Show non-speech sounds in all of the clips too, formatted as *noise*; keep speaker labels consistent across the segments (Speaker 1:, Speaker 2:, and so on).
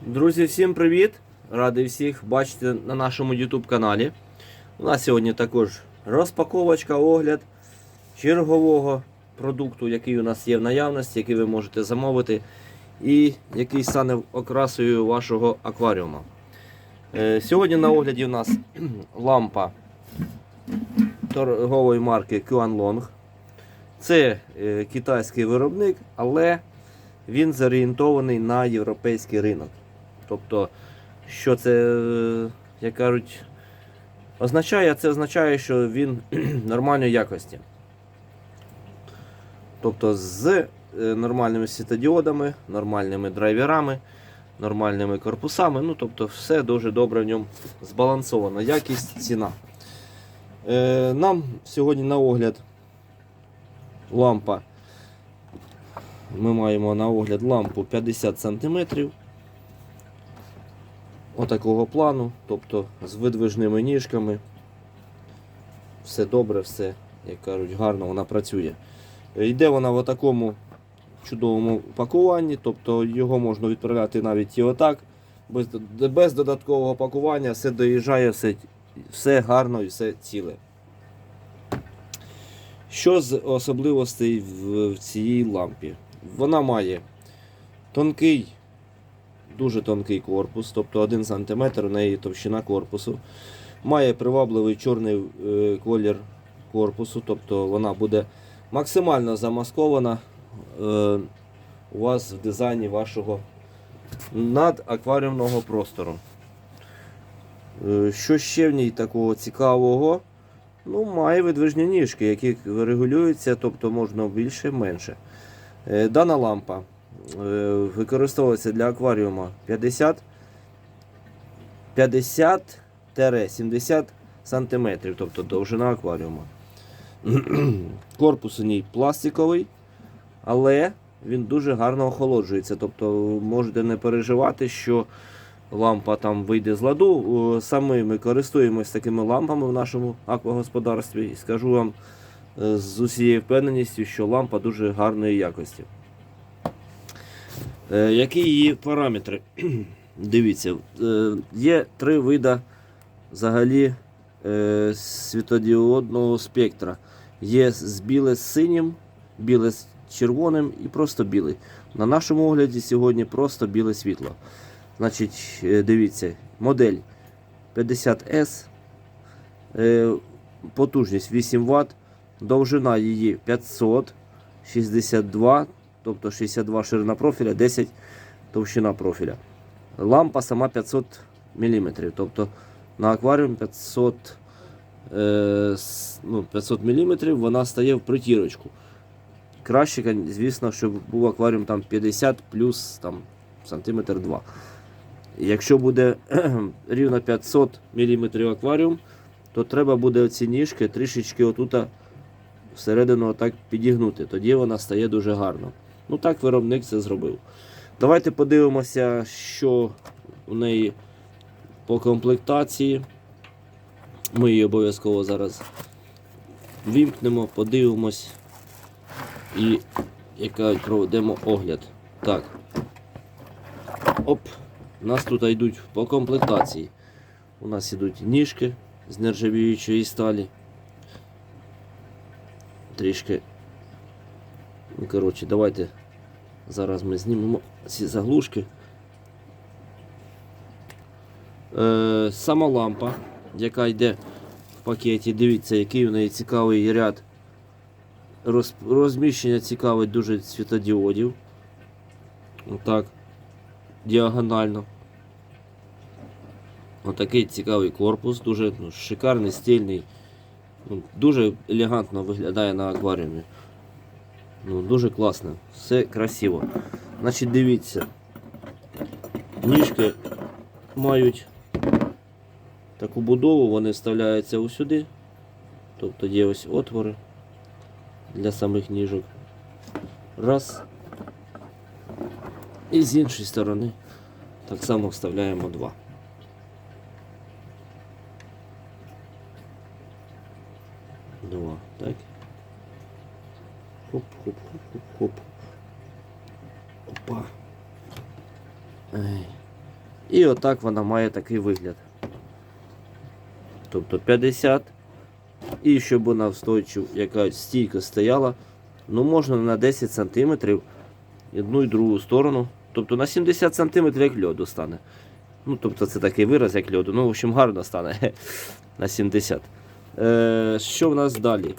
Speaker 1: Друзі, всім привіт! Радий всіх бачити на нашому YouTube каналі. У нас сьогодні також розпаковочка, огляд чергового продукту, який у нас є в наявності, який ви можете замовити, і який стане окрасою вашого акваріума. Е, Сьогодні на огляді у нас *clears throat* лампа торгової марки Kuanlong. Це е, китайський виробник, але він зорієнтований на європейський ринок. Тобто, що це, е, як кажуть, означає, це означає, що він *clears throat* нормальної якості. Тобто з е, нормальними світодіодами, нормальними драйверами, нормальними корпусами. Ну, тобто, все дуже добре в ньому збалансовано. Якість, ціна. Е, нам сьогодні на огляд лампа. Ми маємо на огляд лампу 50 см. Отакого плану, тобто з видвижними ніжками. Все добре, все, як кажуть, гарно вона працює. Йде вона в такому чудовому пакуванні, тобто його можна відправляти навіть і отак, без, без додаткового пакування, все доїжджає, все, все гарно і все ціле. Що з особливостей в, в цій лампі? Вона має тонкий, дуже тонкий корпус, тобто 1 см у неї товщина корпусу. Має привабливий чорний е, колір корпусу, тобто вона буде максимально замаскована е, у вас в дизайні вашого надакваріумного простору. Е, що ще в ній такого цікавого? Ну, має видвижні ніжки, які регулюються, тобто можна більше менше. Е, Дана лампа використовується для акваріума 50 50-70 см, тобто довжина акваріума. *clears throat* Корпус у ній пластиковий, але він дуже гарно охолоджується. Тобто можете не переживати, що лампа там вийде з ладу. Е, Саме ми користуємося такими лампами в нашому аквагосподарстві і скажу вам е, з усією впевненістю, що лампа дуже гарної якості. Е, Які її параметри? *clears throat* Дивіться, е, є три види взагалі е, світодіодного спектра. Є з біле з синім, біле з червоним і просто білий. На нашому огляді сьогодні просто біле світло. Значить, дивіться, модель 50S, е, потужність 8 Вт, довжина її 562, тобто 62 ширина профіля, 10 товщина профіля. Лампа сама 500 мм, тобто на акваріум 500, е, ну, 500 мм вона стає в притірочку. Краще, звісно, щоб був акваріум там 50 плюс там, сантиметр 2. Якщо буде *clears throat* рівно 500 мм акваріум, то треба буде оці ніжки трішечки отута всередину отак підігнути. Тоді вона стає дуже гарно. Ну так виробник це зробив. Давайте подивимося, що у неї по комплектації. Ми її обов'язково зараз вімкнемо, подивимось і яка проведемо огляд. Так. Оп. У нас тут йдуть по комплектації. У нас йдуть ніжки з нержавіючої сталі. Трішки. Ну, коротше, давайте зараз ми знімемо ці заглушки. Е, сама лампа, яка йде в пакеті, дивіться, який у неї цікавий ряд. Роз, розміщення цікавить дуже світодіодів. Отак. Діагонально. Отакий цікавий корпус, дуже ну, шикарний, стильний. Ну, дуже елегантно виглядає на акваріумі. Ну, дуже класно, все красиво. Значить, дивіться. Ніжки мають таку будову, вони вставляються усюди. Тобто є ось отвори для самих ніжок. Раз. І з іншої сторони так само вставляємо два так. Хоп, хоп, хоп, хоп, хоп. Опа. І отак вона має такий вигляд. Тобто 50. І щоб вона встойчив, яка стійко стояла, ну можна на 10 см одну і другу сторону. Тобто на 70 см як льоду стане. Ну, тобто це такий вираз, як льоду. Ну, в общем, гарно стане *laughs* на 70. Е, що в нас далі?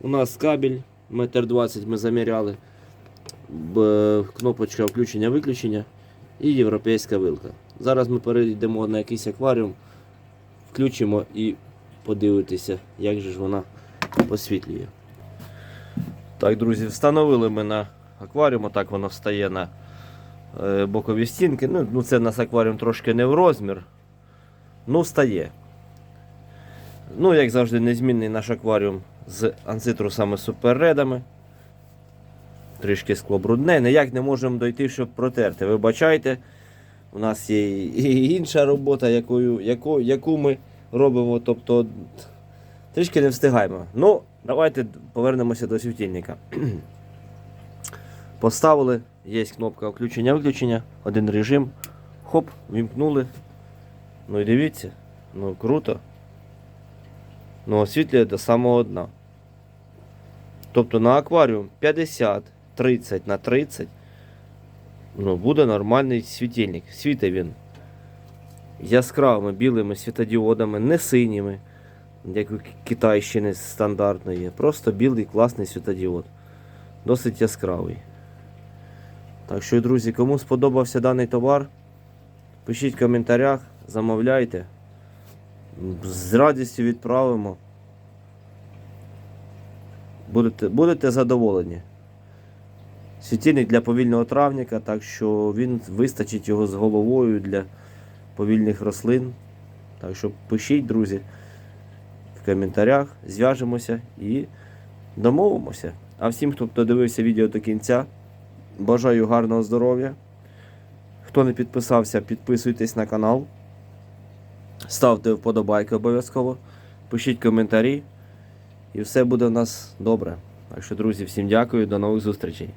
Speaker 1: У нас кабель 1,20 м ми заміряли. Кнопочка включення-виключення і європейська вилка. Зараз ми перейдемо на якийсь акваріум, включимо і подивитися, як же ж вона освітлює. Так, друзі, встановили ми на акваріум, отак воно встає на е, бокові стінки. Ну, ну це у нас акваріум трошки не в розмір. Ну, встає. Ну, як завжди, незмінний наш акваріум з анцитрусами суперредами. Трішки скло брудне. Ніяк не можемо дойти, щоб протерти. Вибачайте, у нас є і інша робота, якою, яку, яку ми робимо. Тобто трішки не встигаємо. Ну, давайте повернемося до світильника. *clears throat* Поставили, є кнопка включення-виключення, один режим. Хоп, вімкнули. Ну і дивіться, ну круто. Ну, освітлює до самого дна. Тобто на акваріум 50, 30 на 30 ну, буде нормальний світильник. Світить він яскравими білими світодіодами, не синіми, як у Китайщини стандартної. Просто білий класний світодіод. Досить яскравий. Так що, друзі, кому сподобався даний товар, пишіть в коментарях, замовляйте. З радістю відправимо. Будете, будете задоволені. Світильник для повільного травника, так що він вистачить його з головою для повільних рослин. Так що пишіть, друзі, в коментарях, зв'яжемося і домовимося. А всім, хто додивився відео до кінця, бажаю гарного здоров'я. Хто не підписався, підписуйтесь на канал. Ставте вподобайки обов'язково, пишіть коментарі, і все буде у нас добре. Так що, друзі, всім дякую, до нових зустрічей.